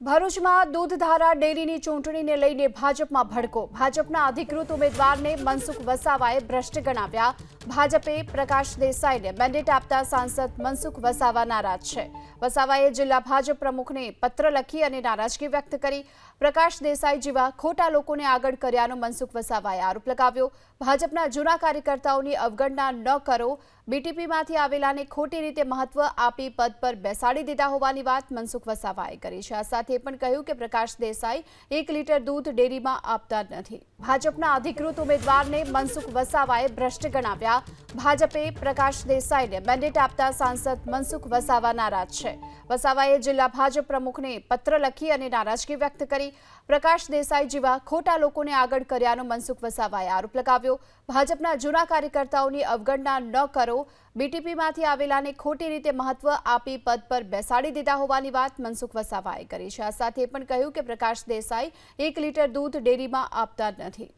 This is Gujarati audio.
ભરૂચમાં દૂધધારા ડેરીની ચૂંટણીને લઈને ભાજપમાં ભડકો. ભાજપના અધિકૃત ઉમેદવારને મનસુખ વસાવાએ ભ્રષ્ટ ગણાવ્યા. ભાજપે પ્રકાશ દેસાઈને મેન્ડેટ આપતા સાંસદ મનસુખ વસાવા નારાજ છે. વસાવાએ જિલ્લા ભાજપ પ્રમુખને પત્ર લખી અને નારાજગી વ્યક્ત કરી પ્રકાશ દેસાઈ જેવા ખોટા લોકોને આગળ કર્યાનો મનસુખ વસાવાએ આરોપ લગાવ્યો. ભાજપના જૂના કાર્યકર્તાઓની અવગણના ન કરો. બીટીપીમાંથી આવેલાને ખોટી રીતે મહત્વ આપી પદ પર બેસાડી દીધા હોવાની વાત મનસુખ વસાવાએ કરી છે. આ સાથે પણ કહ્યું કે પ્રકાશ દેસાઈ એક લીટર દૂધ ડેરીમાં આપતા નથી. ભાજપના અધિકૃત ઉમેદવારને મનસુખ વસાવાએ ભ્રષ્ટ ગણાવ્યા. ભાજપે પ્રકાશ દેસાઈને મેન્ડેટ આપતા સાંસદ મનસુખ વસાવા નારાજ છે. વસાવાએ જિલ્લા ભાજપ પ્રમુખને પત્ર લખી અને નારાજગી વ્યક્ત કરી પ્રકાશ દેસાઈ જેવા ખોટા લોકોને આગળ કર્યાનો મનસુખ વસાવાએ આરોપ લગાવ્યો. ભાજપના જૂના કાર્યકર્તાઓની અવગણના ન કરો. બીટીપીમાંથી આવેલાને ખોટી રીતે મહત્વ આપી પદ પર બેસાડી દીધા હોવાની વાત મનસુખ વસાવાએ કરી છે. આ સાથે પણ કહ્યું કે પ્રકાશ દેસાઈ એક લીટર દૂધ ડેરીમાં આપતા નથી.